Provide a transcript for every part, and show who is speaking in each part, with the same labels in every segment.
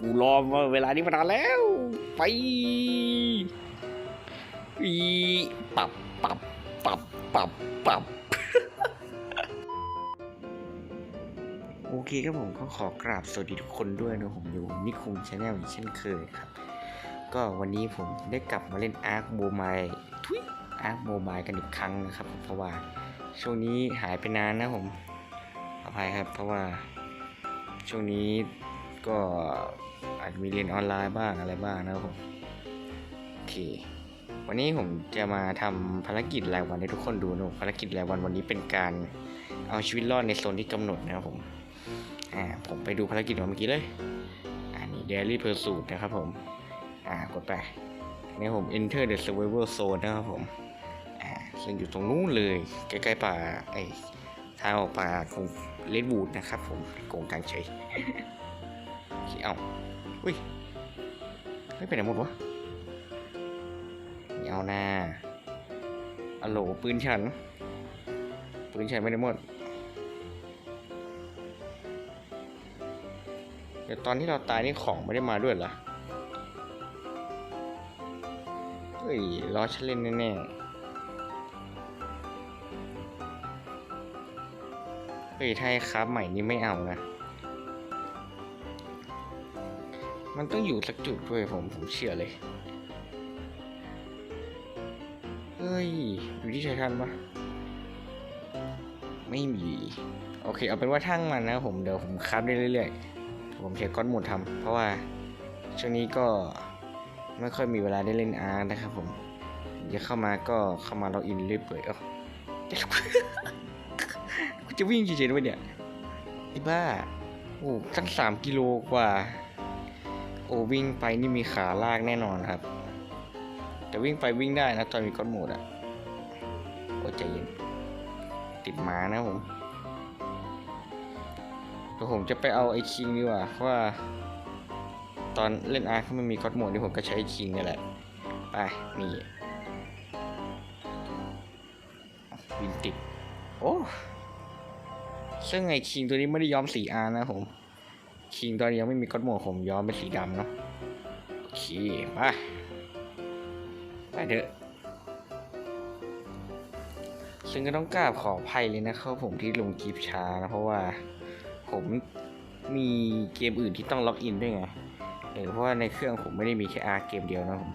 Speaker 1: กูรอมาเวลานี้มานานแล้ว ไปอีปับปับปับปับปับโอเคครับผมก็ขอกราบสวัสดีทุกคนด้วยนะผมอยู่นิคมชาแนลอีกเช่นเคยครับ ก็วันนี้ผมได้กลับมาเล่นอาร์คโมบายทุยอาร์คโมบายกันอีกครั้งนะครับเพราะว่าช่วงนี้หายไปนานนะผมอภัยครับ เพราะว่าช่วงนี้ ก็อาจจะมีเรียนออนไลน์บ้างอะไรบ้างนะครับผมโอเค วันนี้ผมจะมาทำภารกิจรายวันให้ทุกคนดูนะภารกิจรายวันวันนี้เป็นการเอาชีวิตรอดในโซนที่กำหนดนะครับผมอ่าผมไปดูภารกิจมาเมื่อกี้เลยอ่านี่ daily pursuit นะครับผมอ่ากดไปนี่ผม enter the survival zone นะครับผมอ่าซึ่งอยู่ตรงนู้นเลยใกล้ๆป่าไอ้ทางออกป่าของเลดวูดนะครับผมโกงกลางเฉย เอาอุ้ยไม่ไปไหนหมดวะเอาหน้าอะโหลปืนฉัน ปืนฉันไม่ได้หมดเดี๋ยวตอนที่เราตายนี่ของไม่ได้มาด้วยเหรอ เฮ้ยล้อฉันเล่นแน่ๆเฮ้ยถ้าครับใหม่นี่ไม่เอานะ มันต้องอยู่สักจุดด้วยผมผมเชื่อเลย เฮ้ย อยู่ที่ไททันปะไม่มี โอเค เอาเป็นว่าทั้งมันนะผมเดี๋ยวผมคับได้เรื่อยๆ ผมใช้ก้อนหมดทำเพราะว่าช่วงนี้ก็ไม่ค่อยมีเวลาได้เล่นอาร์ตนะครับผมจะเข้ามาก็เข้ามาเราอินเรื่อยเปื่อยเอ้าจะวิ่งเฉยๆด้วยเนี่ยไอ้บ้า โอ้ตั้งสามกิโลกว่า โอ้วิ่งไปนี่มีขาลากแน่นอนครับ แต่วิ่งไปวิ่งได้นะตอนมีก้อนหมุดอะโอ้ใจเย็น ติดหมานะผมเดี๋ยวผมจะไปเอาไอ้คิงดีกว่าเพราะว่า ตอนเล่นอาร์คมันมีก๊อตโหมดที่ผมก็ใช้คิงนี่แหละ ไปนี่วินติดโอ้ซึ่งไอ้คิงตัวนี้ไม่ได้ย้อมสีอาร์นะผม คิงตอนนี้ยังไม่มีก๊อตโหมดผมย้อมเป็นสีดำเนาะโอเคไปไปเถอะซึ่งก็ต้องกราบขออภัยเลยนะครับผมที่ลงคลิปช้านะเพราะว่าผมมีเกมอื่นที่ต้องล็อกอินด้วยไงเออเพราะว่าในเครื่องผมไม่ได้มีแค่อาร์เกมเดียวนะผม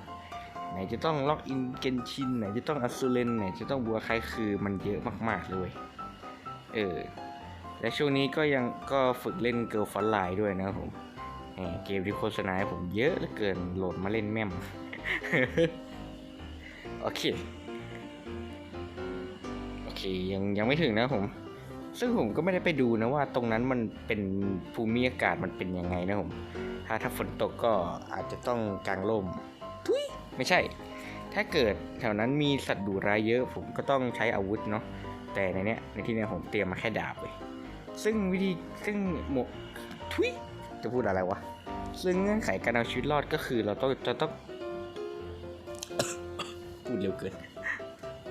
Speaker 1: ไหนจะต้องล็อกอินเกนชินไหนจะต้องอัสซูเลนไหนจะต้องบัวใครคือมันเยอะมากๆเลย เออ และช่วงนี้ก็ยังก็ฝึกเล่นเกิ l ลฟอนไลน์ด้วยนะครับผมแหมเกมที่โฆษณาให้ผมเยอะเหลือเกินโหลดมาเล่นแม่มโอเค โอเคยังยังไม่ถึงนะผม ซึ่งผมก็ไม่ได้ไปดูนะว่าตรงนั้นมันเป็นภูมิอากาศมันเป็นยังไงนะผม ถ้าถ้าฝนตกก็อาจจะต้องกางร่มทุยไม่ใช่ ถ้าเกิดแถวนั้นมีสัตว์ดุร้ายเยอะ ผมก็ต้องใช้อาวุธเนาะ แต่ในเนี้ยในที่เนี้ยผมเตรียมมาแค่ดาบเลย ซึ่งวิธีซึ่งหมวทุยจะพูดอะไรวะ ซึ่งเงื่อนไขการเอาชีวิตรอดก็คือ เราต้องจะต้องพูดเร็วเกิน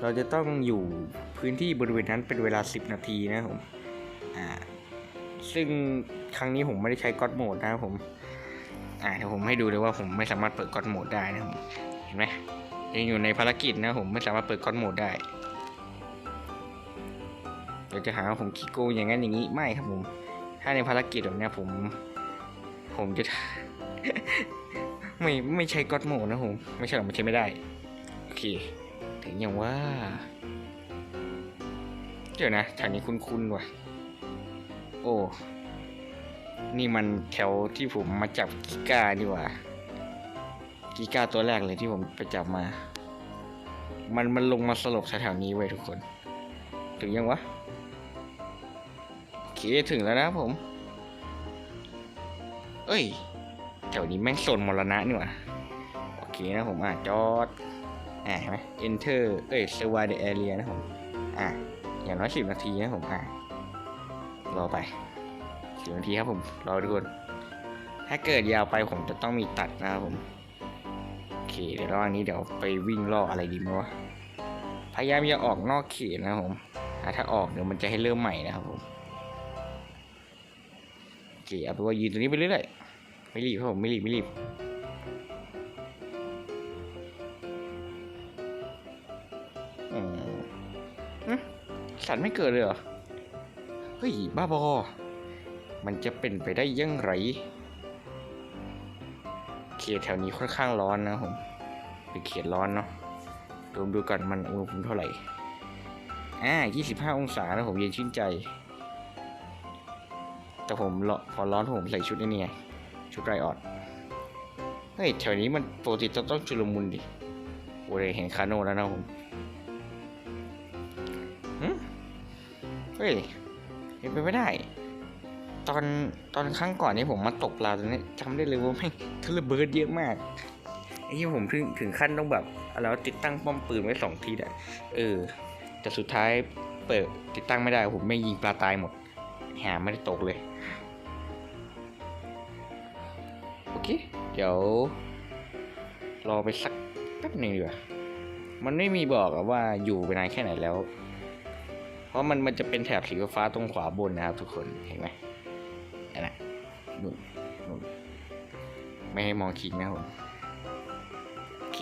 Speaker 1: เราจะต้องอยู่พื้นที่บริเวณนั้นเป็นเวลา 10 นาทีนะผม อ่า ซึ่งครั้งนี้ผมไม่ได้ใช้ก็อดโหมดนะผม อ่าเดี๋ยวผมให้ดูเลยว่าผมไม่สามารถเปิดก็อดโหมดได้นะผม เห็นไหมยังอยู่ในภารกิจนะผมไม่สามารถเปิดก็อดโหมดได้ เดี๋ยวจะหาว่าผมขี้โกงอย่างนั้นอย่างนี้ไม่ครับผม ถ้าในภารกิจแบบนี้ผม ผมจะ ไม่ไม่ใช้ก็อดโหมนะผมไม่ใช่หรอกมันใช้ไม่ได้โอเค ถึงอย่างว่าเดี๋ยวนะแถวนี้คุ้นๆว่ะ โอ้นี่มันแถวที่ผมมาจับกิก้านี่หว่า กิก้าตัวแรกเลยที่ผมไปจับมา มันมันลงมาสลบแถวๆนี้ไว้ยทุกคน ถึงยังวะ เคถึงแล้วนะผม เอ้ยแถวนี้แม่งโซนมรณะนี่หว่าโอเคนะผมอะจอดอ่าเห็นไหม enter เอ้ย survive the area นะผมอ่าอย่างน้อยสิบนาทีนะผมอ่ารอไปสิบนาทีครับผมรอทุกคนถ้าเกิดยาวไปผมจะต้องมีตัดนะครับผมโอเคเดี๋ยวระหว่างนี้เดี๋ยวไปวิ่งล่ออะไรดีมั้วะพยายามอย่าออกนอกเขตนะครับผมอ่าถ้าออกเดี๋ยวมันจะให้เริ่มใหม่นะครับผม เคเอาเป็นว่ายืนตรงนี้ไปเรื่อยๆไม่รีบครับผมไม่รีบไม่รีบอืมหึสัตว์ไม่เกิดเลยเหรอ เฮ้ย บ้าบอ มันจะเป็นไปได้ยังไงเขตแถวนี้ค่อนข้างร้อนนะผมเป็นเขตร้อนเนาะรวมดูก่อนมันอุณหภูมิเท่าไหร่ อ่า 25 องศานะผมเย็นชื่นใจ แต่ผมรอพอร้อนผมใส่ชุดนี่ไงชุดไรออดเฮ้ยแถวนี้มันปกติต้องต้องชุลมุนดิโอ้ยเห็นคาโน่แล้วนะผมเฮ้ยเป็นไปไม่ได้ ตอนตอนครั้งก่อนนี้ผมมาตกปลาตรงนี้จำได้เลยว่าไม่ทะเลเบิร์ดเยอะมากไอ้ที่ผมถึงถึงขั้นต้องแบบอะไรวติดตั้งป้อมปืนไว้สองทีอะเออแต่สุดท้ายเปิดติดตั้งไม่ได้ผมไม่ยิงปลาตายหมด หาไม่ได้ตกเลย โอเค เดี๋ยว รอไปสักแป๊บหนึ่งดีกว่ามันไม่มีบอกว่าอยู่ไปนานแค่ไหนแล้ว เพราะมันมันจะเป็นแถบสีฟ้าตรงขวาบนนะครับทุกคน เห็นไหมนั่นะนู่นนู่นไม่ให้มองคิงนะผมโอเค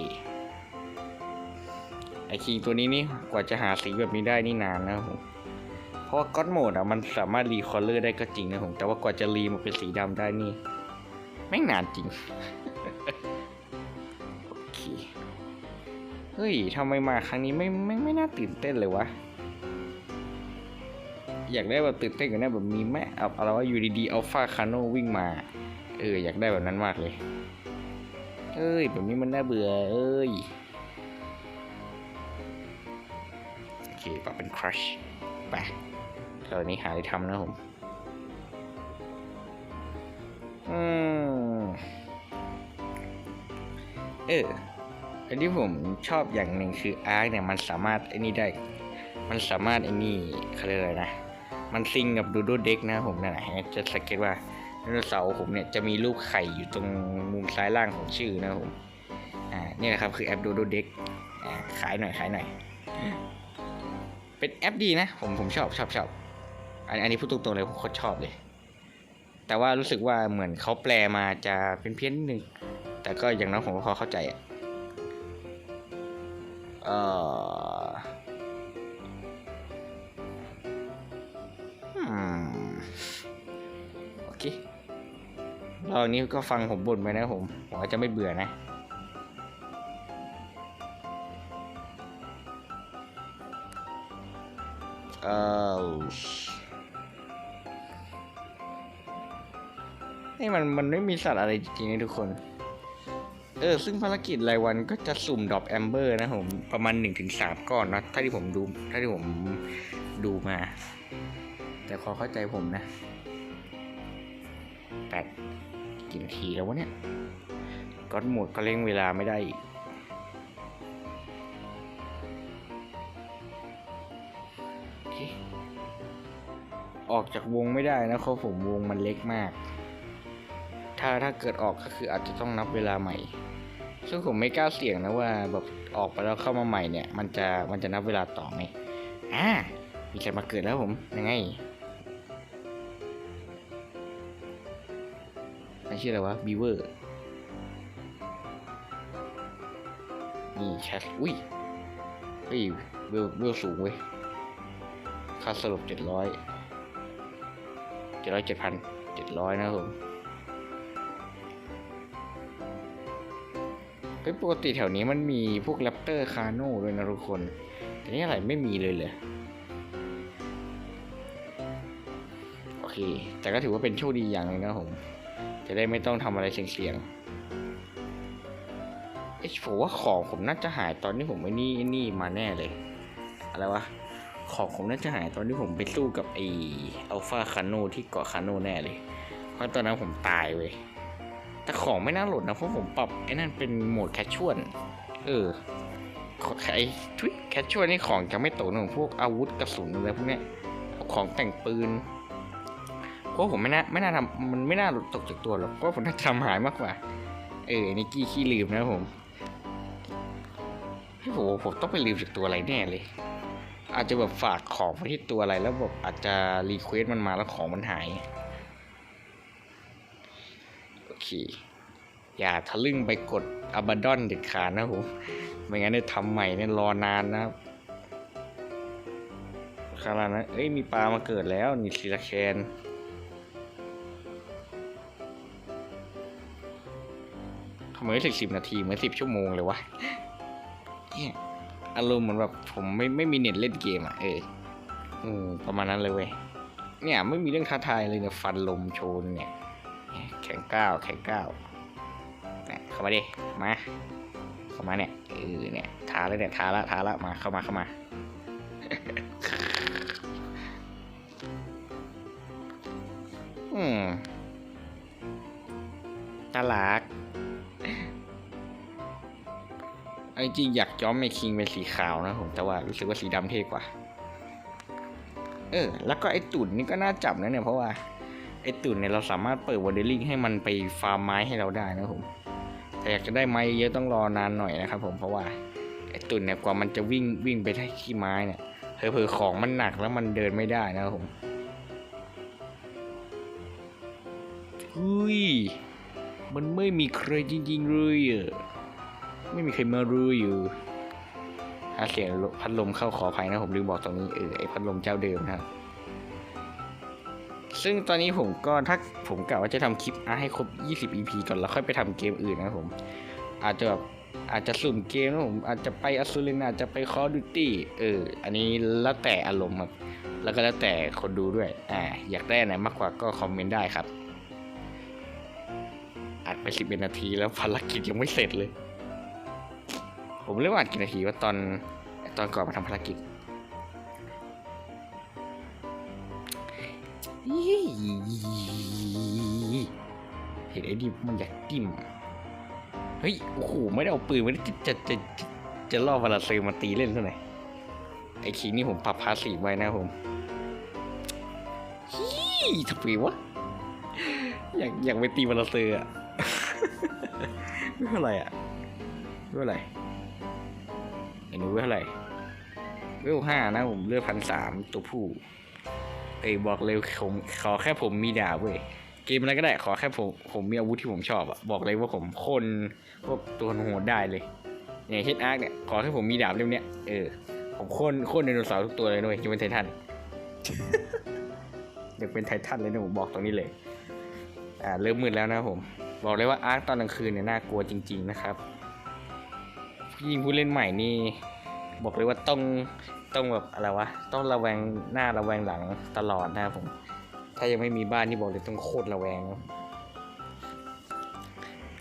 Speaker 1: ไอคิงตัวนี้นี่กว่าจะหาสีแบบนี้ได้นี่นานนะครับผม เพราะว่าก็อดโหมดอะมันสามารถรีคอลเลอร์ได้ก็จริงนะผม แต่ว่ากว่าจะรีมาเป็นสีดำได้นี่แม่งนานจริง โอเค เฮ้ยทำไมมาครั้งนี้ไม่ไม่ไม่น่าตื่นเต้นเลยวะ อยากได้แบบตื่นเต้นกว่านี้แบบมีแม่เอาอะไรว่าอยู่ดีๆอัลฟาคาโนวิ่งมา เออ อยากได้แบบนั้นมากเลย เอ้ย แบบนี้มันน่าเบื่อ เอ้ย โอเคปรับเป็นครัชไป ตอนนี้หาอะไรทำนะผม อืม เออ อันที่ผมชอบอย่างหนึ่งคืออาร์คเนี่ยมันสามารถไอ้นี่ได้ มันสามารถไอ้นี่เขาเรียกอะไรนะ มันซิงกับดูโดเด็กนะผมนั่นแหละจะสังเกตว่าไดโนเสาร์ผมเนี่ยจะมีรูปไข่อยู่ตรงมุมซ้ายล่างของชื่อนะผม อ่า นี่แหละครับคือแอปดูโดเด็กอ่าขายหน่อยขายหน่อย เป็นแอปดีนะ ผมผมชอบชอบชอบ อันอันนี้พูดตรงๆเลยผมโคตรชอบเลย แต่ว่ารู้สึกว่าเหมือนเขาแปลมาจะเป็นเพี้ยนนิดนึง แต่ก็อย่างน้อยผมก็พอเข้าใจอะเอออืมโอเครอบนี้ก็ฟังผมบ่นไปนะผมผมก็จะไม่เบื่อนะเออ นี่มันมันไม่มีสัตว์อะไรจริงๆนะทุกคน เออ ซึ่งภารกิจรายวันก็จะสุ่มดรอปแอมเบอร์นะผม ประมาณ 1-3 ก้อนนะถ้าที่ผมดูถ้าที่ผมดูมา แต่ขอเข้าใจผมนะแปดกี่นาทีแล้ววะเนี่ยก็หมดก็เร่งเวลาไม่ได้อีกออกจากวงไม่ได้นะเพราะผมวงมันเล็กมาก ถ้าถ้าเกิดออกก็คืออาจจะต้องนับเวลาใหม่ ซึ่งผมไม่กล้าเสี่ยงนะว่าแบบออกไปแล้วเข้ามาใหม่เนี่ย มันจะมันจะนับเวลาต่อไหมอ่ามีใครมาเกิดแล้วผมยังไงไม่ชื่ออะไรวะบีเวอร์นี่แชทอุ้ยเฮ้ยเวลเวลสูงเว้ยค่าสรุปเจ็ดร้อยเจ็ดร้อยเจ็ดพันเจ็ดร้อยนะครับผม ฮ้ยปกติแถวนี้มันมีพวกแรปเตอร์คาโน่ด้วยนะทุกคน แต่นี่อะไรไม่มีเลยเลยโอเค แต่ก็ถือว่าเป็นโชคดีอย่างนึงนะผม จะได้ไม่ต้องทำอะไรเสี่ยงๆเอ้ยผมว่าของผมน่าจะหายตอนที่ผมไอ้นี่นี่มาแน่เลย อะไรวะ ของผมน่าจะหายตอนที่ผมไปสู้กับไอ้อัลฟาคาโน่ที่เกาะคาโน่แน่เลย เพราะตอนนั้นผมตายเว้ย แต่ของไม่น่าโหลดนะเพราะผมปรับไอ้นั่นเป็นโหมดแคชชวลเออไอ้ทุยแคชชวลนี่ของจะไม่ตกหนึ่งพวกอาวุธกระสุนอะไรพวกเนี้ยของแต่งปืนเพราะผมไม่น่าไม่น่าทำมันไม่น่าหลุดตกจากตัวหรอกเพราะผมน่าทำหายมากกว่า เออนิกกี้ขี้ลืมนะผมให้ผมผมต้องไปลืมจากตัวอะไรแน่เลย อาจจะแบบฝากของไว้ที่ตัวอะไรแล้วแบบอาจจะรีเควสมันมาแล้วของมันหาย อเคอย่าทะลึ่งไปกดอับดอนเด็ดขาดนะผม ไม่งั้นได้ทำใหม่เนี่ยรอนานนะครับขนาดนั้นเอ้ยมีปลามาเกิดแล้วนี่ซีลาแคนทำไมไม่ถึงสิบนาทีเหมือนสิบชั่วโมงเลยวะเนี่ยอารมณ์เหมือนแบบผมไม่ไม่มีเน็ตเล่นเกมอะเอออืมประมาณนั้นเลยเว้ยเนี่ยไม่มีเรื่องท้าทายเลยเนี่ยฟันลมโชนเนี่ย แข็งก้าวแข็งก้าวเนี่ยเข้ามาดิ มา เข้ามาเนี่ยเออเนี่ยทาแล้วเนี่ยทาละทาละมาเข้ามาเข้ามา อืมน่ารักเอาจริงอยากย้อมไมคิงเป็นสีขาวนะผมแต่ว่ารู้สึกว่าสีดำเท่กว่า เออ แล้วก็ไอ้ตุ่นนี่ก็น่าจับนะเนี่ยเพราะว่า ไอ้ตุ่นเนี่ยเราสามารถเปิดวอเดลลิ่งให้มันไปฟาร์มไม้ให้เราได้นะผมแต่อยากจะได้ไม้เยอะต้องรอนานหน่อยนะครับผมเพราะว่าไอ้ตุ่นเนี่ยกว่ามันจะวิ่งวิ่งไปได้ที่ไม้เนี่ยเผลอๆของมันหนักแล้วมันเดินไม่ได้นะครับผมอุ้ยมันไม่มีใครจริงๆเลยอะไม่มีใครมารู้อยู่หาเสียงพัดลมเข้าขออภัยนะผมลืมบอกตรงนี้เออไอพัดลมเจ้าเดิมนะครับ ซึ่งตอนนี้ผมก็ถ้าผมกะว่าจะทำคลิปอะให้ครบ 20 EP ก่อนแล้วค่อยไปทำเกมอื่นนะผม อาจจะแบบอาจจะสุ่มเกมนะผมอาจจะไปอ s ูรินอาจจะไปคอ d ดิตี้เออ อันนี้แล้วแต่อารมณ์ครับ แล้วก็แล้วแต่คนดูด้วย อ่า อยากได้อันไหนมากกว่าก็คอมเมนต์ได้ครับ อัดไปสิบเอ็ดนาทีแล้วภารกิจยังไม่เสร็จเลย ผมเรียกว่าอัดกี่นาทีว่าตอนตอนก่อนมาทำภารกิจ เห็นไอ้ดิมันอยากจิ้มเฮ้ยโอ้โหไม่ได้เอาปืนไม่ได้จะจะจะจะล่อวาลาเซลมาตีเล่นเท่าไหร่ไอ้คิงนี่ผมปรับพาสีไว้นะผมฮี่ทำไมวะอยากอยากไปตีวาลาเซลอะไม่เท่าไหร่อะไม่เท่าไหร่ไอ้หนูไม่เท่าไหร่เวลห้านะผมเลือกพันสามตัวผู้ เอ้ยบอกเลยผมขอแค่ผมมีดาบเว้ยเกมอะไรก็ได้ขอแค่ผมผมมีอาวุธที่ผมชอบอะบอกเลยว่าผมคนพวกตัวโหดได้เลยอย่างเฮดอาร์คเนี่ยขอแค่ผมมีดาบเล่มเนี้ยเออผมโค่นโค่นไดโนเสาร์ทุกตัวเลยด้ยจะเป็นไททันอยากเป็นไททันเลยนะผมบอกตรงนี้เลย อ่าเริ่มมืดแล้วนะผม บอกเลยว่าอาร์คตอนกลางคืนเนี่ยน่ากลัวจริง ๆ นะครับยิ่งผู้เล่นใหม่นี่ บอกเลยว่าต้อง ต้องแบบอะไรวะ ต้องระแวงหน้าระแวงหลังตลอดนะครับผม ถ้ายังไม่มีบ้านนี่บอกเลยต้องโคตรระแวงนะ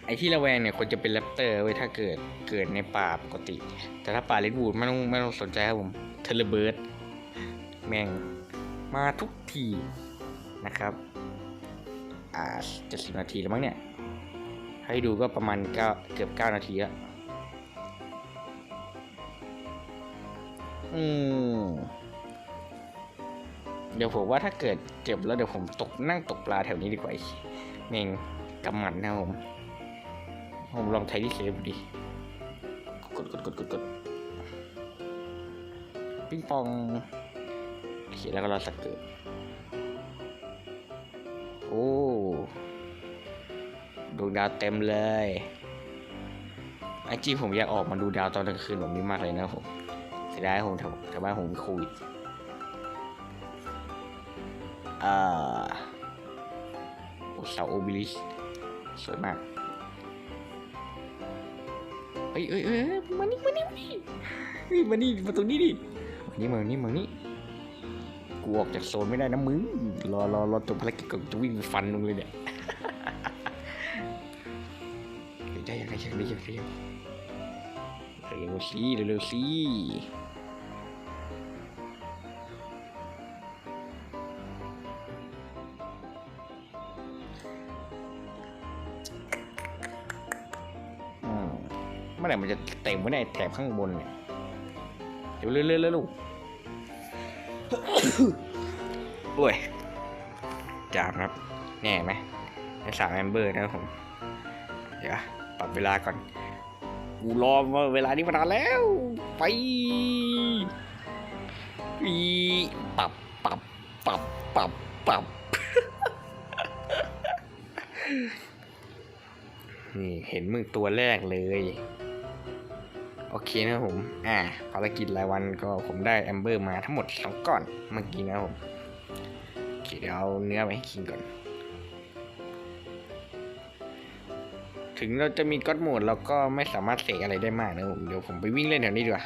Speaker 1: ไอ้ที่ระแวงเนี่ยควรจะเป็นแรปเตอร์เว้ยถ้าเกิดเกิดในป่าปกติ แต่ถ้าป่าเลดวูดไม่ต้องไม่ต้องสนใจครับผม เทเลเบิร์ดแม่งมาทุกทีนะครับ อ่าจะสิบนาทีแล้วมั้งเนี่ย ให้ดูก็ประมาณเก้าเกือบเก้านาทีแล้ว อืม เดี๋ยวผมว่าถ้าเกิดเจ็บแล้วเดี๋ยวผมตกนั่งตกปลาแถวนี้ดีกว่าเมงกำหมัดนะผม ผมลองใช้ที่เซฟดิกดกดกดกดกดปิ้งปองโอเคแล้วก็รอสักเกิด โอ้ดวงดาวเต็มเลยไอจริงผมอยากออกมาดูดาวตอนกลางคืนแบบนี้มากเลยนะผม สียดายผมแถวแถวบ้านผมโควิดอ่าโอ้เสาโอบิลิสสวยมากเอ้ยเอ้ยเอ้ยมานี่มานี่มานี่เฮ้ยมานี่มาตรงนี้ดิมานี่มานี่มานี่กูออกจากโซนไม่ได้นะมึงรอรอรอจบภารกิจก่อนจะวิ่งไปฟันมึงเลยเนี่ยเฮ้ยได้ยังไงยังได้ยังได้ยังเร็วสิเร็วสิ ไมันจะเต็มไว้แถบข้างบนเนี่ยเร็วเร็วๆเร็วๆโอ้ยจามครับแน่ไหมในสามแอมเบอร์นะผม เดี๋ยวปรับเวลาก่อน กูรอมาเวลานี้มานานแล้ว ไปปีปรับปรับปรับปรับปรับนี่เห็นมึงตัวแรกเลย โอเคนะผม อ่าภารกิจรายวันก็ผมได้แอมเบอร์มาทั้งหมดสองก้อนเมื่อกี้นะผมโอเคเดี๋ยวเอาเนื้อไปให้คิงก่อน ถึงเราจะมีก็อดโหมดเราก็ไม่สามารถเสกอะไรได้มากนะผม เดี๋ยวผมไปวิ่งเล่นแถวนี้ดีกว่า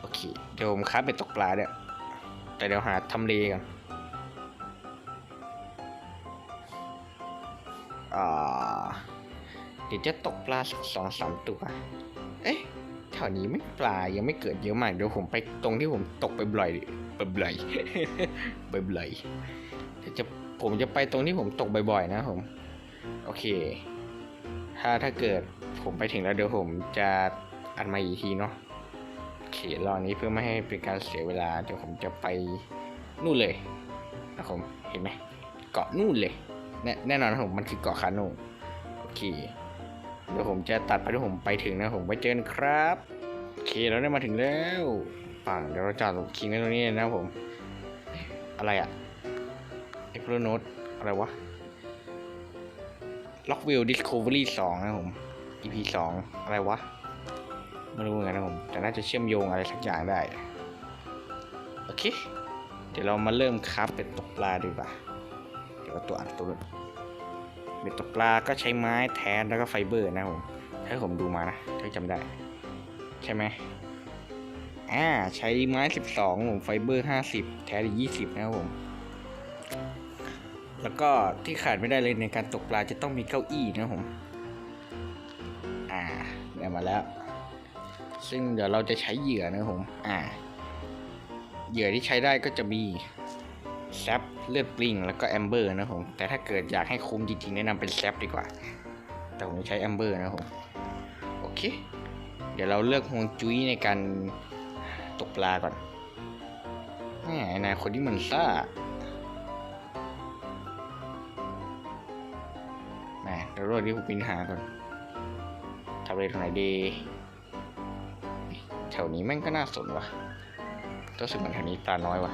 Speaker 1: โอเค เดี๋ยวผมค้าไปตกปลาเดี๋ยแต่เดี๋ยวหาทำเลก่อนอ่าเดี๋ยวจะตกปลาสักสองสามตัว อ๊ะแถวนี้ไม่ปลายังไม่เกิดเยอะมากเดี๋ยวผมไปตรงที่ผมตกไปบ่อยบ่อยบ่อยๆเดี๋ยจะผมจะไปตรงที่ผมตกบ่อยๆ นะผม โอเค ถ้าถ้าเกิดผมไปถึงแล้วเดี๋ยวผมจะอัดมาอีกทีเนาะโอเครอนี้เพื่อไม่ให้เป็นการเสียเวลาเดี๋ยวผมจะไปนู่นเลยนะผมเห็นไหมเกาะนู่นเลย แน่แน่นอนนะผมมันคือเกาะคาโนโอเค เดี๋ยวผมจะตัดไปที่ผมไปถึงนะผมไปเจอกันครับโอเคเราได้มาถึงแล้วปังเดี๋ยวเราจอดคิงไว้ตรงนี้นะผม อะไรอะเอ็กโ o โนตอะไรวะล็อกวิลดิส o คเวอรี่สองนะผม EP สองอะไรวะไม่รู้เหมือนกันนะผม แต่น่าจะเชื่อมโยงอะไรสักอย่างได้ โอเค เดี๋ยวเรามาเริ่มคราฟเป็นตกปลาดีกว่า เดี๋ยวตัวอัดตัว เบ็ดตกปลาก็ใช้ไม้แทนแล้วก็ไฟเบอร์นะผมถ้าผมดูมานะถ้าจำได้ ใช่ไหมอ่าใช้ไม้ 12ผมไฟเบอร์ 50 แทนอีก20 นะครับผม แล้วก็ที่ขาดไม่ได้เลยในการตกปลาจะต้องมีเก้าอี้นะผม อ่าได้มาแล้ว ซึ่งเดี๋ยวเราจะใช้เหยื่อนะผม อ่า เหยื่อที่ใช้ได้ก็จะมี แซปเลือดปลิงแล้วก็แอมเบอร์นะผมแต่ถ้าเกิดอยากให้คุ้มจริงๆแนะนำเป็นแซปดีกว่า แต่ผมใช้แอมเบอร์นะผมโอเค เดี๋ยวเราเลือกฮวงจุ้ยในการตกปลาก่อนแหมนายคนที่มันซ่าแหมเดี๋ยวรอที่ผมปินหาก่อนทำอะไรตรงไหนดีแถวนี้แม่งก็น่าสนว่ะรู้สึกเหมือนแถวนี้ปลาน้อยว่ะ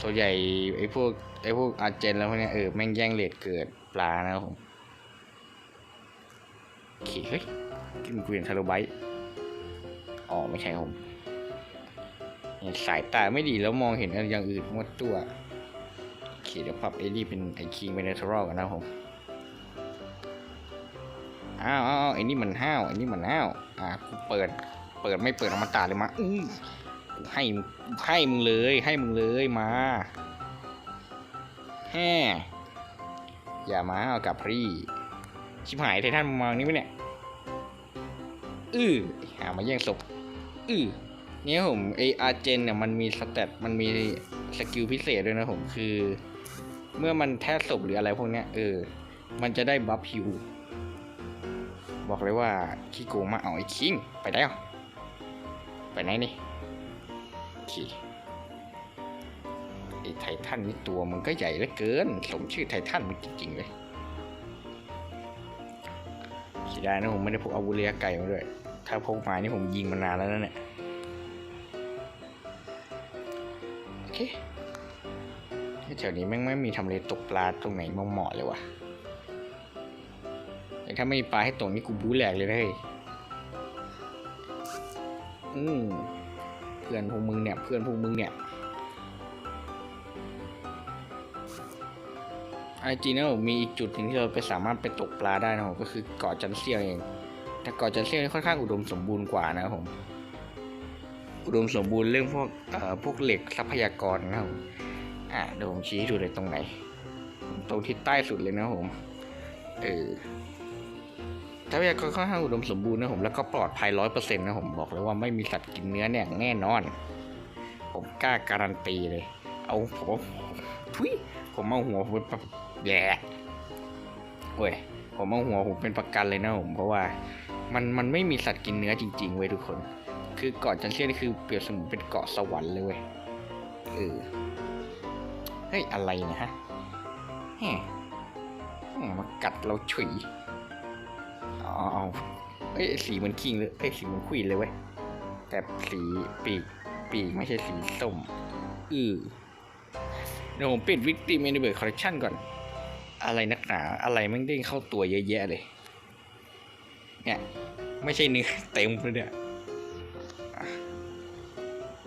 Speaker 1: ส่วนใหญ่ไอ้พวกไอ้พวกอาเจนแล้วพวกเนี้ยเออแม่งแย่งเลดเกิดปลานะครับผมโอเคเฮ้ยกินเกวียนทาโรไบต์อ๋อไม่ใช่ผมสายตาไม่ดีแล้วมองเห็นอะไรอย่างอื่นหมดตัวโอเคเดี๋ยวปรับเอลี่เป็นไอคิงเป็นเนเทอรัลกันนะผมอ้าวอ้าวอ้าวไอ้นี่มันห้าวไอ้นี่มันห้าวอะเปิดเปิดไม่เปิดอมตะเลยมาอื้อ ให้ให้มึงเลยให้มึงเลยมาแฮ่อย่ามาเอากับพี่ ชิบหายไททันมามองนี่ไหมเนี่ย อือหามาแย่งศพ อือเนี่ยผมไออาร์เจนเนี่ยมันมีสเตตมันมีสกิลพิเศษด้วยนะผมคือ เมื่อมันแทะศพหรืออะไรพวกเนี้ยเออ มันจะได้บัฟฮิวบอกเลยว่าขี้โกงมาเอาไอ้คิง ไปแล้วไปไหนนี่ โอเคไอ้ไททันนี่ตัวมันก็ใหญ่เหลือเกิน สมชื่อไททันมันจริงๆเลยเสียดายนะผมไม่ได้พกอาวุธเลียไก่มาด้วย ถ้าพกมานี่ผมยิงมานานแล้วนะเนี่ยโอเคแถวนี้แม่งไม่มีทำเลตกปลาตรงไหนเหมาะเลยวะแต่ถ้าไม่มีปลาให้ตกนี่กูบู๊แหลกเลยนะเฮ้ยอืม เพื่อนพวกมึงเนี่ยเพื่อนพวกมึงเนี่ยไอจริงนะผมมีอีกจุดหนึ่งที่เราไปสามารถไปตกปลาได้นะผมก็คือเกาะจันเซียวเองแต่เกาะจันเซียวนี่ค่อนข้างอุดมสมบูรณ์กว่านะผมอุดมสมบูรณ์เรื่องพวกเอ่อพวกเหล็กทรัพยากรนะครับผมอะเดี๋ยวผมชี้ให้ดูเลยตรงไหน ตรงที่ใต้สุดเลยนะผมเออ ทรัพยากรค่อนข้างอุดมสมบูรณ์นะผมแล้วก็ปลอดภัยร้อยเปอร์เซ็นต์นะผมบอกเลยว่าไม่มีสัตว์กินเนื้อเนี่ยแน่นอน ผมกล้าการันตีเลย เอาผมทุยผมเอาหัวผมเป็นแย่เว้ยผมเอาหัวผมเป็นประกันเลยนะผมเพราะว่ามันมันไม่มีสัตว์กินเนื้อจริงๆเว้ยทุกคน คือเกาะจันเซียนนี่คือเปรียบเสมือนเป็นเกาะสวรรค์เลยเว้ยเออเฮ้ยอะไรนะฮะแหมแหมากัดเราเฉย อ๋อเอาเอ้ยสีเหมันคิงเลยเอ้ยสีเหมันควีนเลยเว้ยแต่สีปีกปีกไม่ใช่สีส้มอือเดี๋ยวผมปิดวิกติมเอนิเบิร์คอลเลคชันก่อน อะไรนักหนาอะไรแม่งเด้งเข้าตัวเยอะแยะเลย เนี่ย ไม่ใช่เนื้อเต็มเลยเนี่ย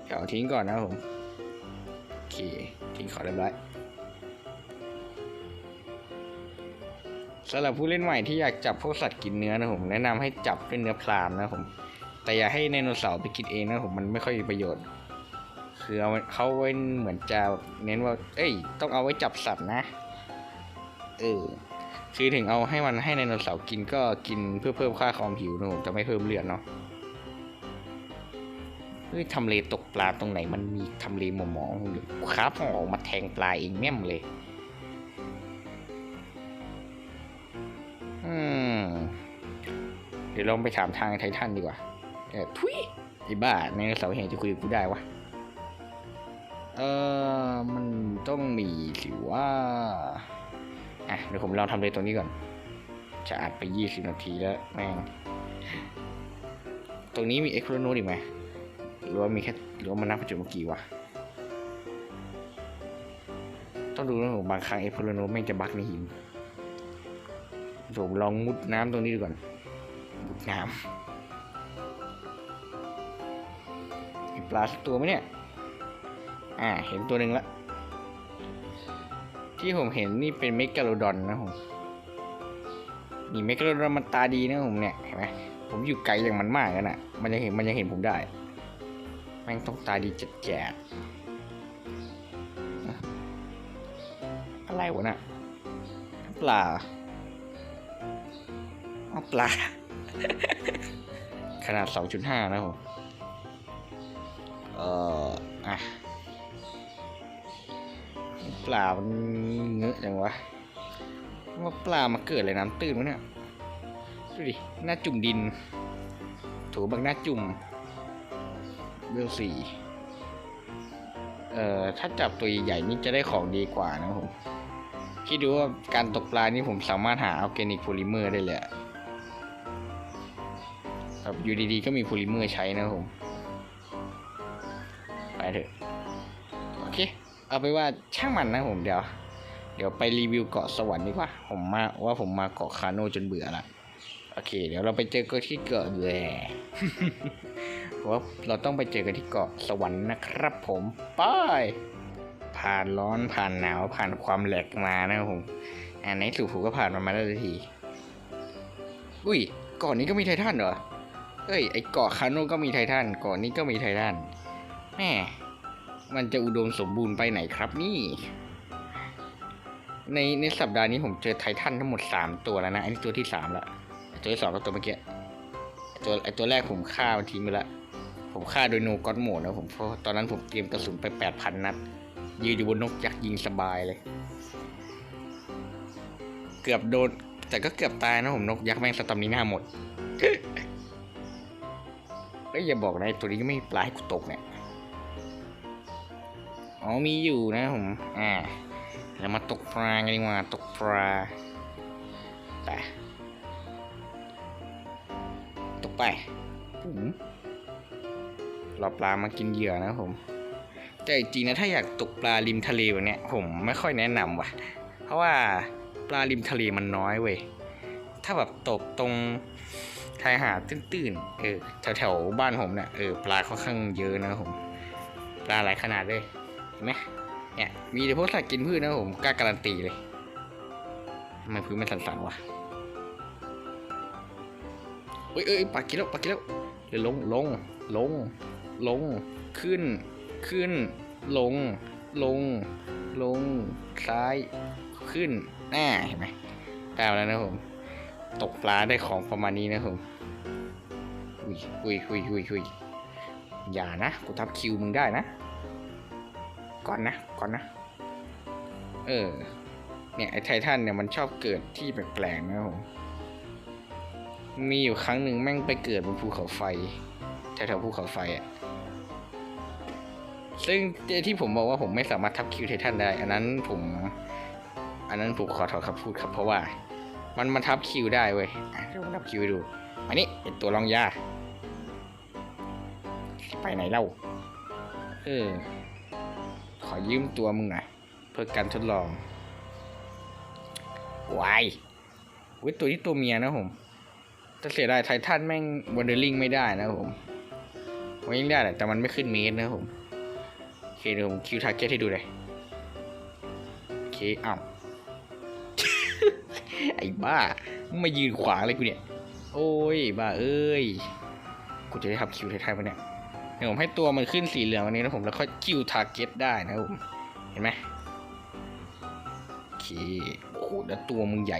Speaker 1: เดี๋ยวทิ้งก่อนนะผมโอเคทิ้งขอเรียบร้อย สำหรับผู้เล่นใหม่ที่อยากจับพวกสัตว์กินเนื้อนะผมแนะนำให้จับเป็นเนื้อพรามนะผมแต่อย่าให้ไดโนเสาร์ไปกินเองนะผมมันไม่ค่อยมีประโยชน์ คือเอาเขาไว้เหมือนจะเน้นว่า เอ้ย ต้องเอาไว้จับสัตว์นะเออคือถึงเอาให้มันให้ไดโนเสาร์กินก็กินเพื่อเพิ่มค่าความหิวนะผมจะไม่เพิ่มเลือดเนาะเฮ้ยทำเลตกปลาตรงไหนมันมีทำเลหมองมองๆอยู่ครับหออกมาแทงปลาเองแม่มเลย เดี๋ยวลองไปถามทางไททันดีกว่าเออทุยไอ้บ้าในเสาร์เห็นจะคุยกับกูได้วะ เออมันต้องมีสิว่าอะเดี๋ยวผมลองทำเลยตรงนี้ก่อน จะอัดไปยี่สิบนาทีแล้วแม่งตรงนี้มีเอ็กโครโนอีกไหมหรือว่ามีแค่หรือว่ามันนับปัจจุบันเมื่อกี้วะต้องดูนะผมบางครั้งเอ็กโครโนไม่งจะบักในหิน ผมลองมุดน้ำตรงนี้ดูก่อนมุดน้ำมีปลาสักตัวไหมเนี่ย อ่า เห็นตัวหนึ่งละ ที่ผมเห็นนี่เป็นเมกาโลดอนนะผมนี่เมกาโลดอนมันตาดีนะผมเนี่ย เห็นไหมผมอยู่ไกลอย่างมันมากกันอะ มันยังเห็นมันยังเห็นผมได้ แม่งต้องตาดีจัดแจดอะไรวะน่ะปลา เอาปลา ขนาด 2.5 นะผมเอออะปลา มันเงอะจังวะว่าปลามาเกิดอะไรน้ำตื้นวะเนี่ยดูดิหน้าจุ่มดิน ถูบางหน้าจุ่มเบลสี่เอ่อถ้าจับตัวใหญ่นี่จะได้ของดีกว่านะผมคิดดูว่าการตกปลานี่ผมสามารถหาออร์แกนิกโพลิเมอร์ได้เลยอะ แบบอยู่ดีๆก็มีโพลิเมอร์ใช้นะผม ไปเถอะ โอเค เอาไปว่าช่างมันนะผมเดี๋ยว เดี๋ยวไปรีวิวเกาะสวรรค์ดีกว่า ผมมาว่าผมมาเกาะคาโนจนเบื่อละโอเค เดี๋ยวเราไปเจอกันที่เกาะแหล่ว่าเราต้องไปเจอกันที่เกาะสวรรค์นะครับ ผมไปผ่านร้อนผ่านหนาวผ่านความแหลกมานะครับผมอันในสุดผมก็ผ่านมันมาได้ที อุ้ยเกาะนี้ก็มีไททันเหรอ เอ้ยไอเกาะคาโนก็มีไททันเกาะนี้ก็มีไททันแม่มันจะอุดมสมบูรณ์ไปไหนครับนี่ ในในสัปดาห์นี้ผมเจอไททันทั้งหมดสามตัวแล้วนะ อันนี้ตัวที่สามละตัวที่สองก็ตัวเมื่อกี้ไอตัวไอตัวแรกผมฆ่ามันทิ้งไปละผมฆ่าโดยโนก็อตโหมดนะผมเพราะตอนนั้นผมเตรียมกระสุนไปแปดพันนัดยืนอยู่บนนกยักษ์ยิงสบายเลย เกือบโดน แต่ก็เกือบตายนะผมนกยักษ์แม่งสตอมนี้หน้าหมด อ้ยอย่าบอกนะตัวนี้ไม่ปลาให้กูตกเนี่ยอ๋อมีอยู่นะผมอ่าเรามาตกปลากันดีกว่าตกปลาไปตกไปปุ๋มรอปลามากินเหยื่อนะผมแต่จริงนะถ้าอยากตกปลาริมทะเลแบบเนี้ยผมไม่ค่อยแนะนำว่ะ เพราะว่าปลาริมทะเลมันน้อยเว้ยถ้าแบบตกตรง ชายหาดตื้นๆ เออแถวๆบ้านผมเนี่ยเออปลาค่อนข้างเยอะนะผมปลาหลายขนาดเลยเห็นไหมเนี่ยมีแต่พวกสัตว์กินพืชนะผมกล้าการันตีเลยทำไมพื้นมันสั่นๆวะเอ้ยเอ้ยปลากินแล้วปลากินแล้วเดี๋ยวลงลงลงลงขึ้นขึ้น ลง ลง ลง ซ้าย ขึ้นหน้าเห็นไหมได้มแล้วนะผม ตกปลาได้ของประมาณนี้นะผมอุ้ยอุ้ยอุ้ยอุ้ยอุ้ยอย่านะกูทับคิวมึงได้นะ ก่อนนะ ก่อนนะ เออ เนี่ยไอ้ไททันเนี่ยมันชอบเกิดที่แปลกๆนะครับผม มีอยู่ครั้งหนึ่งแม่งไปเกิดบนภูเขาไฟแถวๆภูเขาไฟอะ ซึ่งที่ผมบอกว่าผมไม่สามารถทับคิวไททันได้ อันนั้นผม อันนั้นผมขอถอนคำพูดครับเพราะว่า มันมาทับคิวได้เว้ยอะเดี๋ยวผมทับคิวดูมานี่เป็นตัวรองยา ไปไหนเล่า เออ ขอยืมตัวมึงหน่อยเพื่อการทดลองวายเว้ยตัวนี้ตัวเมียนะผมแต่เสียดายไททันแม่งวันเดอร์ลิงไม่ได้นะผมวันยิงได้แหละแต่มันไม่ขึ้นเมตรนะผมโอเคเดี๋ยวผมคิวทาร์เก็ตให้ดูเลยโอเคอ้าว ไอ้บ้ามึงมายืนขวางอะไรกูเนี่ย โอ้ยบ้าเอ้ย กูจะได้ทำคิวไทยๆปะเนี่ยเดี๋ยวผมให้ตัวมันขึ้นสีเหลืองวันนี้นะผมแล้วค่อยคิวทาร์เก็ตได้นะครับผมเห็นไหมโอเคโอ้โหแล้วตัวมึงใหญ่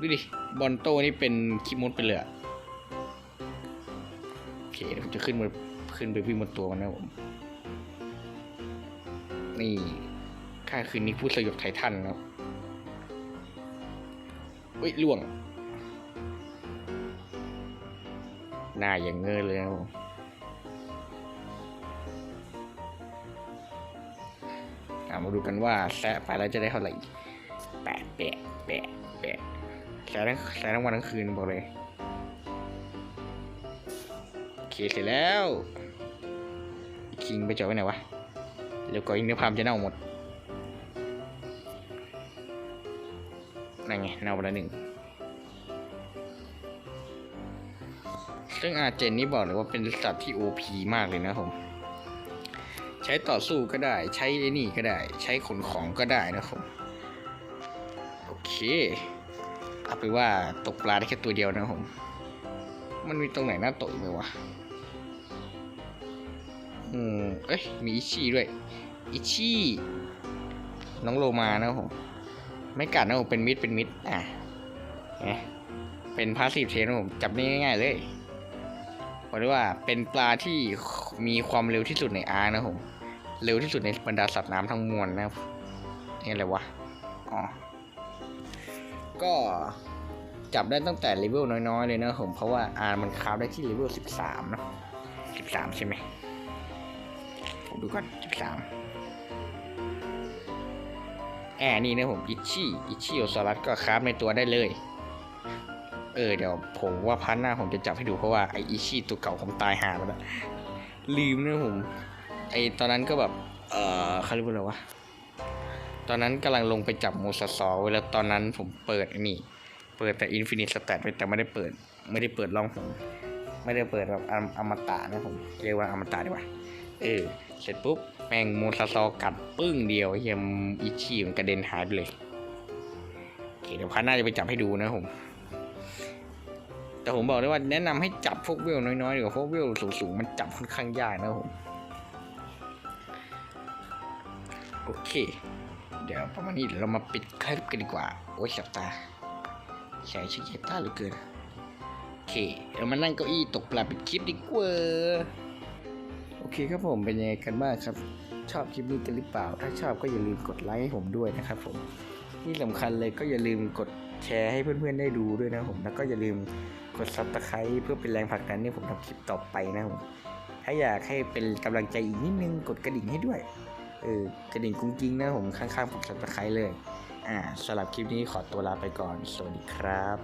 Speaker 1: ดูดิบอลโตนี่เป็นคิมุดไปเลยโอเคเดี๋ยวผมจะขึ้นมาขึ้นไปวิ่งบนตัวมันนะผม นี่ข้าคืนนี้ผู้สยบไททันนะครับ เฮ้ยล่วง หน้าอย่างเงยเลยนะครับผมอะมาดูกันว่าแซะไปแล้วจะได้เท่าไหร่แปะแปะแปะแปะแซะทั้งแซะทั้งวันทั้งคืนบอกเลยโอเคเสร็จแล้วคิงไปจอดไว้ไหนวะเดี๋ยวก่อนอินเนื้อพามจะเน่าหมด ไงเน่าไปล้วหนึ่งซึ่งอาเจนนี่บอกเลยว่าเป็นสัตว์ที่ OP มากเลยนะผมใช้ต่อสู้ก็ได้ ใช้ไอ้นี่ก็ได้ ใช้ขนของก็ได้นะผมโอเคเอาไปว่าตกปลาได้แค่ตัวเดียวนะผม มันมีตรงไหนน่าตกอีกไหมวะอืมเอ้ยมีอิชี่ด้วย อิชี่น้องโลมานะผม ไม่กัดนะผมเป็นมิดเป็นมิดอะเป็นพาสซีฟเทนผมจับนี่ง่ายๆเลยบอกได้ว่าเป็นปลาที่มีความเร็วที่สุดในอาร์นะผมเร็วที่สุดในบรรดาสัตว์น้ำทั้งมวลนะนี่อะไรวะอ๋อก็จับได้ตั้งแต่เลเวลน้อยๆเลยนะผมเพราะว่าอาร์มันคราฟได้ที่เลเวล13เนาะสิบสามใช่ไหมผมดูก่อนสิบสาม แอ่นี่นะผมอิชี่อิชี่โอซารัสก็คราฟในตัวได้เลย เออเดี๋ยวผมว่าพันหน้าผมจะจับให้ดูเพราะว่าไออิชี่ตัวเก่าผมตายหาแล้วนะลืมนะผม ไอตอนนั้นก็แบบ เออเขาเรียกว่าอะไรวะตอนนั้นกำลังลงไปจับโมซาซอไว้แล้วตอนนั้นผมเปิดนี่ เปิดแต่อินฟินิตสแตทไปแต่ไม่ได้เปิด ไม่ได้เปิดลองผมไม่ได้เปิดแบบอมตะนะผมเรียกว่าอมตะดีกว่าเออ เสร็จปุ๊บแม่งโมซาซอกัดปึ้งเดียวเฮียมอิชิมันกระเด็นหายไปเลยโอเคเดี๋ยวพันหน้าจะไปจับให้ดูนะผม แต่ผมบอกเลยว่าแนะนำให้จับพวกเวลน้อยๆดีกว่าพวกเวลสูงๆมันจับค่อนข้างยากนะผมโอเค เดี๋ยวประมาณนี้เดี๋ยวเรามาปิดคลิปกันดีกว่า โอ้ยสับตาใช้ชิคเกตตาเหลือเกินโอเคเดี๋ยวมานั่งเก้าอี้ตกปลาปิดคลิปดีกว่า อเคครับผมเป็นยังไงกันบ้างครับ ชอบคลิปนี้กันหรือเปล่า ถ้าชอบก็อย่าลืมกดไลค์ให้ผมด้วยนะครับผมที่สำคัญเลยก็อย่าลืมกดแชร์ให้เพื่อนๆได้ดูด้วยนะผมแล้วก็อย่าลืมกดซับสไครต์เพื่อเป็นแรงผลักดันให้ผมทำคลิปต่อไปนะผมถ้าอยากให้เป็นกำลังใจอีกนิดนึงกดกระดิ่งให้ด้วยเออกระดิ่งกุ้งกิ้งนะผมข้างๆผมซับสไครต์เลยอ่าสำหรับคลิปนี้ขอตัวลาไปก่อน สวัสดีครับ